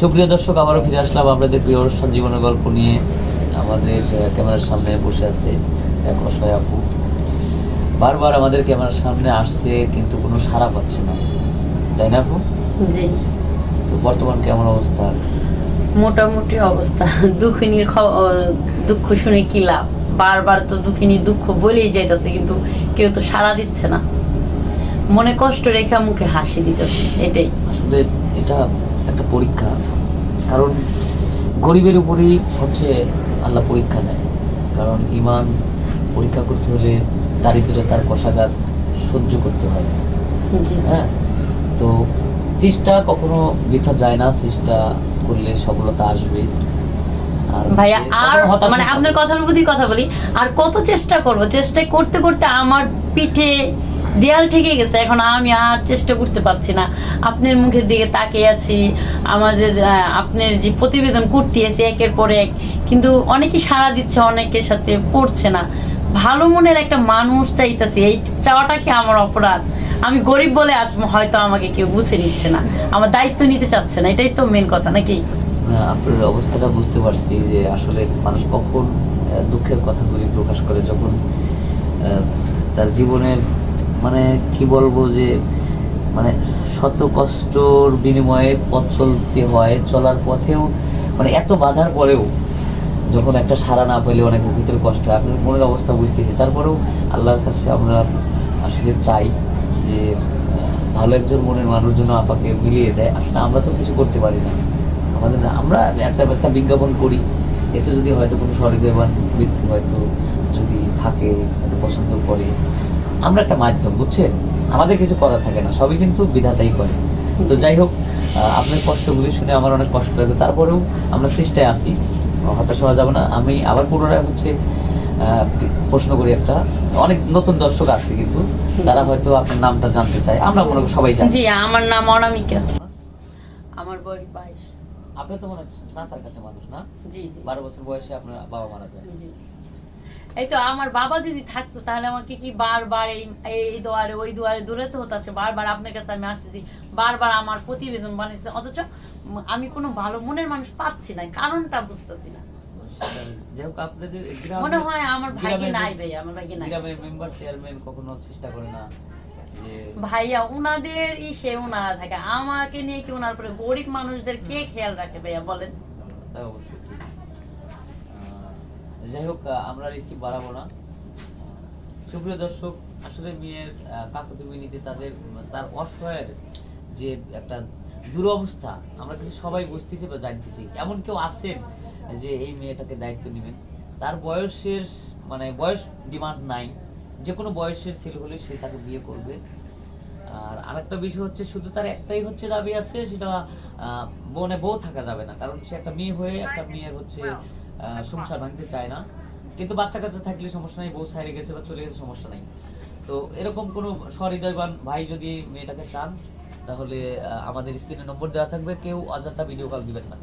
সুপ্রিয় দর্শক আবারও ফিরে আসলাম আপনাদের প্রিয় অনুষ্ঠান জীবনের গল্প নিয়ে। আমাদের ক্যামেরার সামনে বসে আছে এক অসহায় আপু। বারবার আমাদের ক্যামেরার সামনে আসছে কিন্তু কোনো সাড়া পাচ্ছে না। তাই না আপু? জি। তো বর্তমান কেমন অবস্থা? মোটামুটি অবস্থা। দুঃখিনীর দুঃখ শুনে কি লাভ? বারবার তো দুঃখিনীর দুঃখ বলেই যাইতেছে কিন্তু কেউ তো সাড়া দিচ্ছে না। মনে কষ্ট রেখে মুখে হাসি দিতেছে এটাই। আসলে এটা একটা পরীক্ষা। কারণ গরিবের উপরেই হচ্ছে আল্লাহ পরীক্ষা নেয়। কারণ ইমান পরীক্ষা করতে হলে দারিদ্রতার কষাঘাত সহ্য করতে হয়। হ্যাঁ? তো চেষ্টা কখনো বৃথা যায় না চেষ্টা করলে সফলতা আসবে। ভাইয়া আর মানে আপনার কথার প্রতি কথা বলি আর কত চেষ্টা করব? চেষ্টা করতে করতে আমার পিঠে দেয়াল ঠেকে গেছে, এখন আমি আর চেষ্টা করতে পারছি না। আপনার মুখের দিকে তাকিয়ে আছি, আমাদের আপনার যে প্রতিবেদন করতে আছে একের পর এক, কিন্তু অনেকেই সাড়া দিচ্ছে, অনেকের সাথে পড়ছে না। ভালো মনের একটা মানুষ চাইতেছি, এই চাওয়াটা কি আমার অপরাধ? আমি গরিব বলে আজ হয়তো আমাকে কেউ বুঝে নিচ্ছে না। আমার দায়িত্ব নিতে চাচ্ছে না, এটাই তো মেন কথা, নাকি? আপনার অবস্থাটা বুঝতে পারছি যে আসলে মানুষ কখন দুঃখের কথাগুলি প্রকাশ করে, যখন তার জীবনের মানে কি বলব যে মানে শত কষ্টর বিনিময়ে পথ চলতে হয়, চলার পথেও মানে এত বাধার পরেও যখন একটা সাড়া না পেলে অনেক ভিতরে কষ্ট হয়। আপনার মনের অবস্থা বুঝতেছি। তারপরেও আল্লাহর কাছে আমরা আসলে চাই যে, ভালো একজন মনের মানুষ যেন আপাকে মিলিয়ে দেয়। আসলে আমরা তো কিছু করতে পারি না। আমাদের আমরা একটা একটা বিজ্ঞাপন করি। এতে যদি হয়তো কোনো সহৃদয়বান ব্যক্তি হয়তো যদি থাকে, হয়তো পছন্দ করে। আমরা একটা মাধ্যম বুঝছেন? আমাদের কিছু করার থাকে না সবই কিন্তু বিধাতাই করে। তো যাই হোক আপনার কষ্টগুলি শুনে আমার অনেক কষ্ট লাগে তারপরেও আমরা চেষ্টায় আছি হতাশ হওয়া যাবে না। আমি আবার পুনরায় হচ্ছে প্রশ্ন করি একটা। অনেক নতুন দর্শক আছে কিন্তু তারা হয়তো আপনার নামটা জানতে চায়। আমরা মনে করি সবাই জানি। জি আমার নাম অনামিকা। আমার বয়স বাইশ। আপনি তো মনে হচ্ছে চাচার কাছে মানুষ না? জি জি। বারো বছর বয়সে আপনার বাবা মারা যায়। জি। এই তো আমার বাবা যদি থাকতো তাহলে আমাকে কি বারবার এই এই দুয়ারে ওই দুয়ারে দৌড়াতে হতো আছে বারবার আপনার কাছে আমি আসতেছি বারবার আমার প্রতিবেদন বানিয়েছে অথচ আমি কোনো ভালো মনের মানুষ পাচ্ছি না কারণটা বুঝতেছি না। আপনাদের মনে হয় আমার ভাইকে নাই ভাই আমার ভাইকে নাই। মেম্বার চেয়ারম্যান কখনো চেষ্টা করে না ভাইয়া উনাদের ইসে উনারা থাকে আমাকে নিয়ে কি উনার পরে গরিব মানুষদের কে খেয়াল রাখে ভাইয়া বলেন? তা অবশ্যই। যাই হোক আমরা রিস্কি বাড়াবো না। সুপ্রিয় দর্শক আসলে মেয়ের আহ, কাকুতি মিনিতে তাদের তার অসহায়ের যে একটা দুরবস্থা আমরা কিন্তু সবাই বুঝতেছি বা জানতেছি। এমন কেউ আছেন যে এই মেয়েটাকে দায়িত্ব নেবেন? তার বয়সের মানে বয়স ডিমান্ড নাই। যে কোনো বয়সের ছেলে হলে সে তাকে বিয়ে করবে। আর আরেকটা বিষয় হচ্ছে শুধু তার একটাই হচ্ছে দাবি আছে সেটা বনে বউ থাকা যাবে না। কারণ সে একটা মেয়ে হয়ে একটা মেয়ের হচ্ছে সংসার ভাঙতে চায় না। কিন্তু বাচ্চা কাছে থাকলে সমস্যা নাই বউ সাইডে গেছে বা চলে গেছে সমস্যা নাই। তো এরকম কোনো সহৃদয়বান ভাই যদি মেয়েটাকে চান তাহলে আমাদের স্ক্রিনে নম্বর দেওয়া থাকবে কেউ অযথা ভিডিও কল দিবেন না।